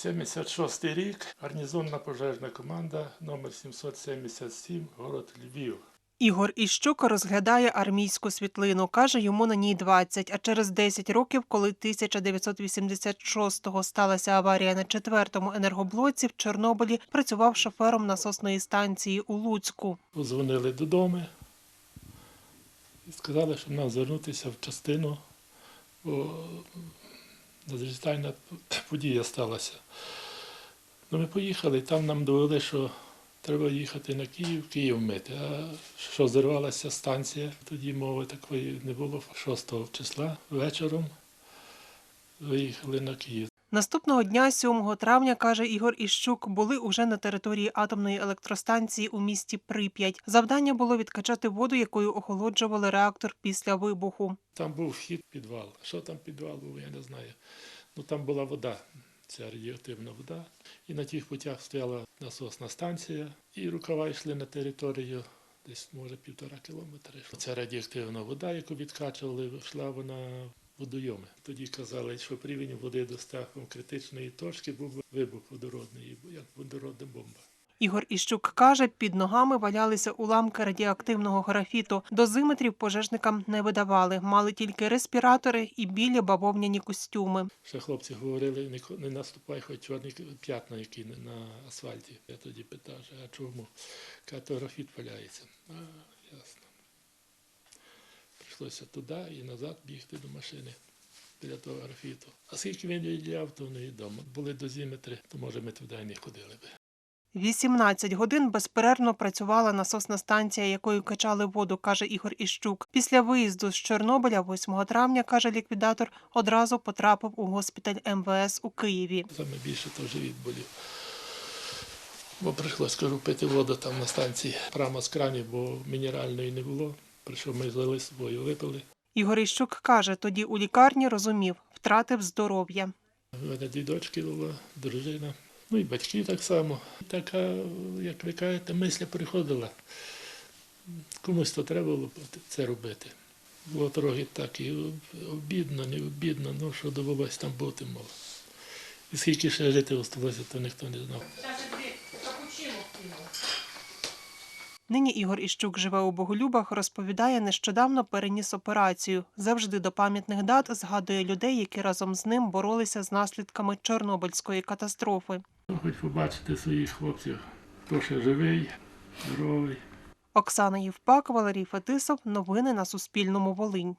76 рік, гарнізонна пожежна команда номер 777, город Львів. Ігор Іщук розглядає армійську світлину. Каже, йому на ній 20, а через 10 років, коли 1986-го сталася аварія на четвертому енергоблоці в Чорнобилі, працював шофером насосної станції у Луцьку. Позвонили додому і сказали, що нам звернутися в частину, бо надзвичайна подія сталася. Ну, ми поїхали, там нам довели, що треба їхати на Київ, Київ мити. А що зірвалася станція, тоді мови такої не було. 6 числа вечором виїхали на Київ. Наступного дня, 7 травня, каже Ігор Іщук, були уже на території атомної електростанції у місті Прип'ять. Завдання було відкачати воду, якою охолоджували реактор після вибуху. Там був вхід підвал. Що там підвал був, я не знаю. Ну там була вода, ця радіоактивна вода. І на тих путях стояла насосна станція, і рукава йшли на територію десь, може, півтора кілометра. Ця радіоактивна вода, яку відкачували, йшла вона водойоми. Тоді казали, що рівень води достиг критичної точки, був вибух водородний, як водородна бомба. Ігор Іщук каже, під ногами валялися уламки радіоактивного графіту. Дозиметрів пожежникам не видавали, мали тільки респіратори і білі бавовняні костюми. Ще хлопці говорили, не, наступай хоч чорні п'ятна, які на, на асфальті. Я тоді питав, а чому? Каже, графіт валяється. А, ясно. Прийшлося туди і назад бігти до машини біля того графіту. А скільки він відділяв, то невідомо. Були дозиметри, то може ми туди і не ходили би. 18 годин безперервно працювала насосна станція, якою качали воду, каже Ігор Іщук. Після виїзду з Чорнобиля, 8 травня, каже ліквідатор, одразу потрапив у госпіталь МВС у Києві. Саме більше то живіт болів. Бо прийшлося кажу, пити воду там на станції прямо з кранів, бо мінеральної не було. Прийшов, ми злили з собою, випили. Ігор Іщук каже, тоді у лікарні розумів, втратив здоров'я. У мене дві дочки була, дружина, ну і батьки так само. Така, як ви кажете, мисля приходила. Комусь то треба було це робити. Було трохи так і обідно, не обідно, ну що довелося там бути, мов. І скільки ще жити осталося, то ніхто не знав. Нині Ігор Іщук живе у Боголюбах, розповідає, нещодавно переніс операцію. Завжди до пам'ятних дат згадує людей, які разом з ним боролися з наслідками Чорнобильської катастрофи. Ну, Хоч побачити своїх хлопців, хто ще живий, здоровий. Оксана Євпак, Валерій Фетисов. Новини на Суспільному. Волинь.